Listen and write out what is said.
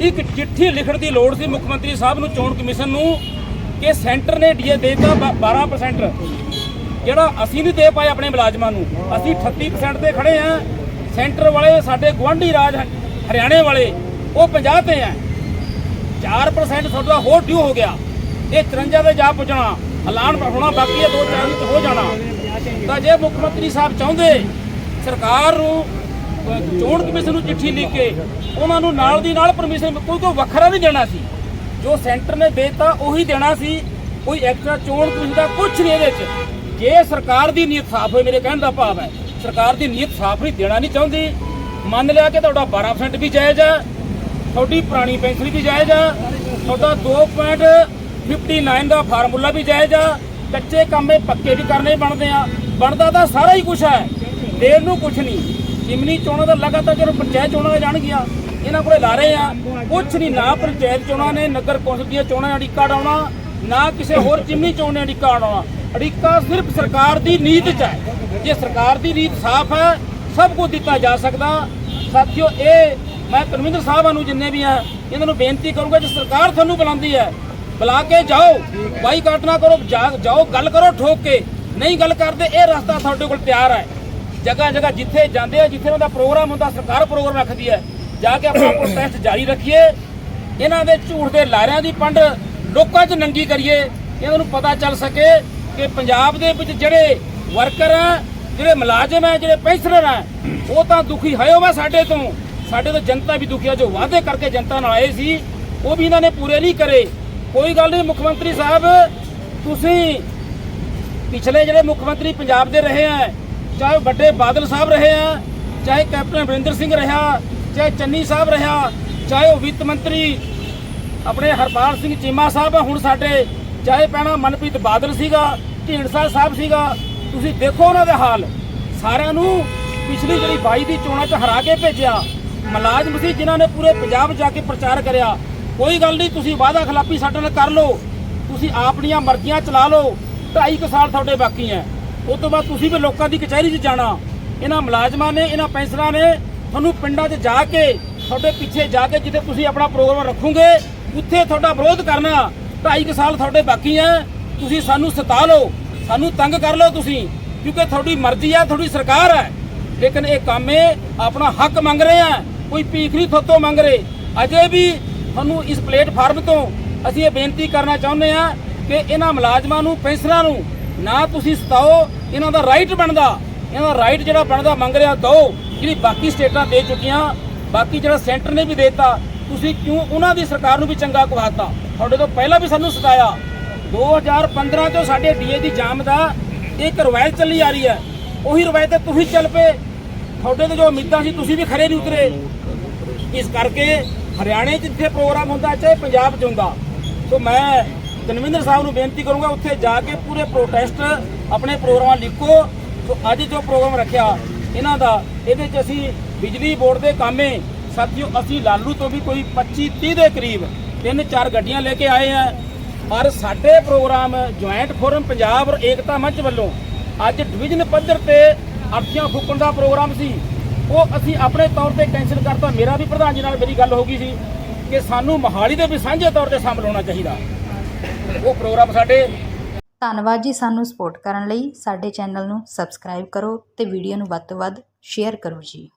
ਇੱਕ ਚਿੱਠੀ ਲਿਖਣ ਦੀ ਲੋੜ ਸੀ ਮੁੱਖ ਮੰਤਰੀ ਸਾਹਿਬ ਨੂੰ ਚੋਣ ਕਮਿਸ਼ਨ ਨੂੰ ਕਿ ਸੈਂਟਰ ਨੇ ਡੀਏ ਦੇਤਾ 12% ਜਿਹੜਾ ਅਸੀਂ ਨਹੀਂ ਦੇ ਪਾਏ ਆਪਣੇ ਮੁਲਾਜ਼ਮਾਂ ਨੂੰ, ਅਸੀਂ 38% ਤੇ ਖੜੇ ਆ ਸੈਂਟਰ ਵਾਲੇ ਸਾਡੇ ਗਵਾਂਢੀ ਰਾਜ ਹਰਿਆਣੇ ਵਾਲੇ, ਉਹ 50 ਤੇ ਆ 4% ਤੁਹਾਡਾ ਹੋਰ ਡਿਊ ਹੋ ਗਿਆ। ਇਹ 53 ਤੇ ਜਾ ਪੁੱਜਣਾ, ਐਲਾਨ ਹੋਣਾ ਬਾਕੀ ਹੈ, ਦੋ ਚਾਰ ਦਿਨ ਚ ਹੋ ਜਾਣਾ। ਤਾਂ ਜੇ ਮੁੱਖ ਮੰਤਰੀ ਸਾਹਿਬ ਚਾਹੁੰਦੇ, ਸਰਕਾਰ ਨੂੰ ਚੋਣ ਕਮਿਸ਼ਨ ਨੂੰ ਚਿੱਠੀ ਲਿਖ ਕੇ ਉਹਨਾਂ ਨੂੰ ਨਾਲ ਦੀ ਨਾਲ ਪਰਮਿਸ਼ਨ ਕੋਈ ਕੋਈ ਵੱਖਰਾ ਨਹੀਂ ਦੇਣਾ ਸੀ। ਜੋ ਸੈਂਟਰ ਨੇ ਦੇਤਾ, ਉਹੀ ਦੇਣਾ ਸੀ। ਕੋਈ ਐਕਸਟਰਾ ਚੋਣ ਕਮਿਸ਼ਨ ਦਾ ਕੁਝ ਨਹੀਂ ਇਹਦੇ ਵਿੱਚ। ਜੇ ਸਰਕਾਰ ਦੀ ਨੀਅਤ ਸਾਫ਼ ਹੋਈ ਮੇਰੇ ਕਹਿਣ ਦਾ ਭਾਵ ਹੈ, ਸਰਕਾਰ ਦੀ ਨੀਅਤ ਸਾਫ਼ ਨਹੀਂ, ਦੇਣਾ ਨਹੀਂ ਚਾਹੁੰਦੀ। ਮੰਨ ਲਿਆ ਕਿ ਤੁਹਾਡਾ 12% ਵੀ ਜਾਇਜ਼ ਹੈ, ਤੁਹਾਡੀ ਪੁਰਾਣੀ ਪੈਨਸ਼ਨ ਵੀ ਜਾਇਜ਼ ਆ ਤੁਹਾਡਾ 2.59 ਦਾ ਫਾਰਮੂਲਾ ਵੀ ਜਾਇਜ਼ ਆ ਕੱਚੇ ਕੰਮੇ ਪੱਕੇ ਵੀ ਕਰਨੇ ਬਣਦੇ ਆ। ਬਣਦਾ ਤਾਂ ਸਾਰਾ ਹੀ ਕੁਝ ਹੈ ਦੇਰ ਨੂੰ ਕੁਝ ਨਹੀਂ। ਜਿਮਨੀ ਚੋਣਾਂ ਦਾ ਲਗਾਤਾਰ ਜਦੋਂ ਪੰਚਾਇਤ ਚੋਣਾਂ ਜਾਣਗੀਆਂ, ਇਹਨਾਂ ਕੋਲੇ ਲਾ ਰਹੇ ਆ। ਕੁਛ ਨਹੀਂ, ਨਾ ਪੰਚਾਇਤ ਚੋਣਾਂ ਨੇ, ਨਗਰ ਕੌਂਸਲ ਦੀਆਂ ਚੋਣਾਂ ਅੜਿੱਕਾ ਡਾਉਣਾ, ਨਾ ਕਿਸੇ ਹੋਰ ਜਿਮਨੀ ਚੋਣ ਨੇ ਅੜਿੱਕਾ ਡਾਉਣਾ। ਅੜਿੱਕਾ ਸਿਰਫ ਸਰਕਾਰ ਦੀ ਨੀਤ 'ਚ ਹੈ। ਜੇ ਸਰਕਾਰ ਦੀ ਨੀਤ ਸਾਫ਼ ਹੈ, ਸਭ ਕੁਝ ਦਿੱਤਾ ਜਾ ਸਕਦਾ। ਸਾਥੀਓ, ਇਹ ਮੈਂ ਧਰਮਿੰਦਰ ਸਾਹਿਬਾਂ ਨੂੰ ਜਿੰਨੇ ਵੀ ਆ, ਇਹਨਾਂ ਨੂੰ ਬੇਨਤੀ ਕਰੂੰਗਾ, ਜੇ ਸਰਕਾਰ ਤੁਹਾਨੂੰ ਬੁਲਾਉਂਦੀ ਹੈ, ਬੁਲਾ ਕੇ ਜਾਓ। ਬਾਈਕਾਟ ਨਾ ਕਰੋ ਜਾਓ, ਗੱਲ ਕਰੋ, ਠੋਕ ਕੇ। ਨਹੀਂ ਗੱਲ ਕਰਦੇ, ਇਹ ਰਸਤਾ ਤੁਹਾਡੇ ਕੋਲ ਤਿਆਰ ਹੈ। ਜਗ੍ਹਾ ਜਗ੍ਹਾ ਜਿੱਥੇ ਜਾਂਦੇ ਆ, ਜਿੱਥੇ ਉਹਦਾ ਪ੍ਰੋਗਰਾਮ ਹੁੰਦਾ, ਸਰਕਾਰ ਪ੍ਰੋਗਰਾਮ ਰੱਖਦੀ ਹੈ। ਜਾ ਕੇ ਆਪਣਾ ਪ੍ਰੋਟੈਸਟ ਜਾਰੀ ਰੱਖੀਏ। ਇਹਨਾਂ ਦੇ ਝੂਠ ਦੇ ਲਾਰਿਆਂ ਦੀ ਪੰਡ ਲੋਕਾਂ 'ਚ ਨੰਗੀ ਕਰੀਏ। ਇਹਨਾਂ ਨੂੰ ਪਤਾ ਚੱਲ ਸਕੇ ਕਿ ਪੰਜਾਬ ਦੇ ਵਿੱਚ ਜਿਹੜੇ ਵਰਕਰ ਆ, ਜਿਹੜੇ ਮੁਲਾਜ਼ਮ ਹੈ ਜਿਹੜੇ ਪੈਨਸ਼ਨਰ ਆ, ਉਹ ਤਾਂ ਦੁਖੀ ਹੈ ਹੋਵੇ ਸਾਡੇ ਤੋਂ। ਸਾਡੇ ਤੋਂ ਜਨਤਾ ਵੀ ਦੁਖੀ ਆ। ਜੋ ਵਾਅਦੇ ਕਰਕੇ ਜਨਤਾ ਨਾਲ ਆਏ ਸੀ, ਉਹ ਵੀ ਇਹਨਾਂ ਨੇ ਪੂਰੇ ਨਹੀਂ ਕਰੇ। ਕੋਈ ਗੱਲ ਨਹੀਂ, ਮੁੱਖ ਮੰਤਰੀ ਸਾਹਿਬ, ਤੁਸੀਂ ਪਿਛਲੇ ਜਿਹੜੇ ਮੁੱਖ ਮੰਤਰੀ ਪੰਜਾਬ ਦੇ ਰਹੇ ਆ ਚਾਹੇ ਉਹ ਵੱਡੇ ਬਾਦਲ ਸਾਹਿਬ ਰਹੇ ਆ, ਚਾਹੇ ਕੈਪਟਨ ਅਮਰਿੰਦਰ ਸਿੰਘ ਰਿਹਾ, ਚਾਹੇ ਚੰਨੀ ਸਾਹਿਬ ਰਿਹਾ, ਚਾਹੇ ਉਹ ਵਿੱਤ ਮੰਤਰੀ ਆਪਣੇ ਹਰਪਾਲ ਸਿੰਘ ਚੀਮਾ ਸਾਹਿਬ ਹੁਣ ਸਾਡੇ, ਚਾਹੇ ਪੈਣਾ ਮਨਪ੍ਰੀਤ ਬਾਦਲ ਸੀਗਾ, ਢੀਂਡਸਾ ਸਾਹਿਬ ਸੀਗਾ, ਤੁਸੀਂ ਦੇਖੋ ਉਹਨਾਂ ਦਾ ਹਾਲ। ਸਾਰਿਆਂ ਨੂੰ ਪਿਛਲੀ ਜਿਹੜੀ 22 ਦੀ ਚੋਣਾਂ 'ਚ ਹਰਾ ਕੇ ਭੇਜਿਆ, ਮੁਲਾਜ਼ਮ ਸੀ ਜਿਨ੍ਹਾਂ ਨੇ ਪੂਰੇ ਪੰਜਾਬ ਜਾ ਕੇ ਪ੍ਰਚਾਰ ਕਰਿਆ। ਕੋਈ ਗੱਲ ਨਹੀਂ, ਤੁਸੀਂ ਵਾਅਦਾ ਖਿਲਾਫੀ ਸਾਡੇ ਨਾਲ ਕਰ ਲਓ, ਤੁਸੀਂ ਆਪਣੀਆਂ ਮਰਜ਼ੀਆਂ ਚਲਾ ਲਓ, ਢਾਈ ਕੁ ਸਾਲ ਤੁਹਾਡੇ ਬਾਕੀ ਹੈ। ਉਸ ਤੋਂ ਬਾਅਦ ਤੁਸੀਂ ਵੀ ਲੋਕਾਂ ਦੀ ਕਚਹਿਰੀ 'ਚ ਜਾਣਾ। ਇਹਨਾਂ ਮੁਲਾਜ਼ਮਾਂ ਨੇ, ਇਹਨਾਂ ਪੈਨਸ਼ਨਰਾਂ ਨੇ ਤੁਹਾਨੂੰ ਪਿੰਡਾਂ 'ਚ ਜਾ ਕੇ, ਤੁਹਾਡੇ ਪਿੱਛੇ ਜਾ ਕੇ ਜਿੱਥੇ ਤੁਸੀਂ ਆਪਣਾ ਪ੍ਰੋਗਰਾਮ ਰੱਖੋਗੇ, ਉੱਥੇ ਤੁਹਾਡਾ ਵਿਰੋਧ ਕਰਨਾ ਢਾਈ ਕੁ ਸਾਲ ਤੁਹਾਡੇ ਬਾਕੀ ਹੈ। ਤੁਸੀਂ ਸਾਨੂੰ ਸਤਾ ਲਓ, ਸਾਨੂੰ ਤੰਗ ਕਰ ਲਓ ਤੁਸੀਂ, ਕਿਉਂਕਿ ਤੁਹਾਡੀ ਮਰਜ਼ੀ ਹੈ ਤੁਹਾਡੀ ਸਰਕਾਰ ਹੈ। ਲੇਕਿਨ ਇਹ ਕੰਮ ਹੈ ਆਪਣਾ ਹੱਕ ਮੰਗ ਰਹੇ ਆ, ਕੋਈ ਭੀਖ ਨਹੀਂ ਥੋਤੋਂ ਮੰਗ ਰਹੇ। ਅਜੇ ਵੀ ਤੁਹਾਨੂੰ ਇਸ ਪਲੇਟਫਾਰਮ ਤੋਂ ਅਸੀਂ ਇਹ ਬੇਨਤੀ ਕਰਨਾ ਚਾਹੁੰਦੇ ਆ ਕਿ ਇਹਨਾਂ ਮੁਲਾਜ਼ਮਾਂ ਨੂੰ ਪੈਨਸ਼ਨਰਾਂ ਨੂੰ ਨਾ ਤੁਸੀਂ ਸਤਾਓ, ਇਹਨਾਂ ਦਾ ਰਾਈਟ ਬਣਦਾ। ਇਹਨਾਂ ਦਾ ਰਾਈਟ ਜਿਹੜਾ ਬਣਦਾ, ਮੰਗ ਰਿਹਾ ਦਿਓ। ਜਿਹੜੀ ਬਾਕੀ ਸਟੇਟਾਂ ਦੇ ਚੁੱਕੀਆਂ, ਬਾਕੀ ਜਿਹੜਾ ਸੈਂਟਰ ਨੇ ਵੀ ਦੇਤਾ, ਤੁਸੀਂ ਕਿਉਂ ਉਹਨਾਂ ਦੀ ਸਰਕਾਰ ਨੂੰ ਵੀ ਚੰਗਾ ਕਹਾਤਾ? ਤੁਹਾਡੇ ਤੋਂ ਪਹਿਲਾਂ ਵੀ ਸਾਨੂੰ ਸਤਾਇਆ। 2015 ਤੋਂ ਸਾਡੇ ਡੀਏ ਦੀ ਜਾਮ ਦਾ ਇੱਕ ਰਵਾਇਤ ਚੱਲੀ ਆ ਰਹੀ ਹੈ। ਉਹੀ ਰਵਾਇਤ ਤੇ ਤੁਸੀਂ ਚੱਲ ਪਏ। ਤੁਹਾਡੇ ਤੋਂ ਜੋ ਉਮੀਦਾਂ ਸੀ, ਤੁਸੀਂ ਵੀ ਖਰੇ ਨਹੀਂ ਉਤਰੇ। ਇਸ ਕਰਕੇ ਹਰਿਆਣੇ 'ਚ ਜਿੱਥੇ ਪ੍ਰੋਗਰਾਮ ਹੁੰਦਾ, ਚਾਹੇ ਪੰਜਾਬ 'ਚ ਹੁੰਦਾ। ਸੋ ਮੈਂ ਧਨਵਿੰਦਰ ਸਾਹਿਬ ਨੂੰ ਬੇਨਤੀ ਕਰੂੰਗਾ, ਉੱਥੇ ਜਾ ਕੇ ਪੂਰੇ ਪ੍ਰੋਟੈਸਟ ਆਪਣੇ ਪ੍ਰੋਗਰਾਮ ਲਿਖੋ। ਸੋ ਅੱਜ ਜੋ ਪ੍ਰੋਗਰਾਮ ਰੱਖਿਆ, ਇਹਨਾਂ ਦਾ, ਇਹਦੇ 'ਚ ਅਸੀਂ ਬਿਜਲੀ ਬੋਰਡ ਦੇ ਕਾਮੇ, ਸਾਥੀਓ, ਅਸੀਂ ਲਾਲੂ ਤੋਂ ਵੀ ਕੋਈ 25 30 ਦੇ ਕਰੀਬ ਤਿੰਨ ਚਾਰ ਗੱਡੀਆਂ ਲੈ ਕੇ ਆਏ ਆ। ਪਰ ਸਾਡੇ ਪ੍ਰੋਗਰਾਮ ਜੁਆਇੰਟ ਫੋਰਮ ਪੰਜਾਬ ਔਰ ਏਕਤਾ ਮੰਚ ਵੱਲੋਂ ਅੱਜ ਡਿਵੀਜ਼ਨ ਪੱਧਰ ਤੇ ਅਰਥੀਆਂ ਫੂਕਣ ਦਾ ਪ੍ਰੋਗਰਾਮ ਸੀ। ਉਹ ਅਸੀਂ ਆਪਣੇ ਤੌਰ ਤੇ ਕੈਂਸਲ ਕਰਤਾ। ਮੇਰਾ ਵੀ ਪ੍ਰਧਾਨ ਜੀ ਨਾਲ ਮੇਰੀ ਗੱਲ ਹੋ ਗਈ ਸੀ ਕਿ ਸਾਨੂੰ ਮੋਹਾਲੀ ਦੇ ਵੀ ਸਾਂਝੇ ਤੌਰ ਤੇ ਸ਼ਾਮਲ ਹੋਣਾ ਚਾਹੀਦਾ। ਉਹ ਪ੍ਰੋਗਰਾਮ ਸਾਡੇ। ਧੰਨਵਾਦ ਜੀ ਸਾਨੂੰ ਸਪੋਰਟ ਕਰਨ ਲਈ। ਸਾਡੇ ਚੈਨਲ ਨੂੰ ਸਬਸਕ੍ਰਾਈਬ ਕਰੋ ਤੇ ਵੀਡੀਓ ਨੂੰ ਵੱਧ ਤੋਂ ਵੱਧ ਸ਼ੇਅਰ ਕਰੋ ਜੀ।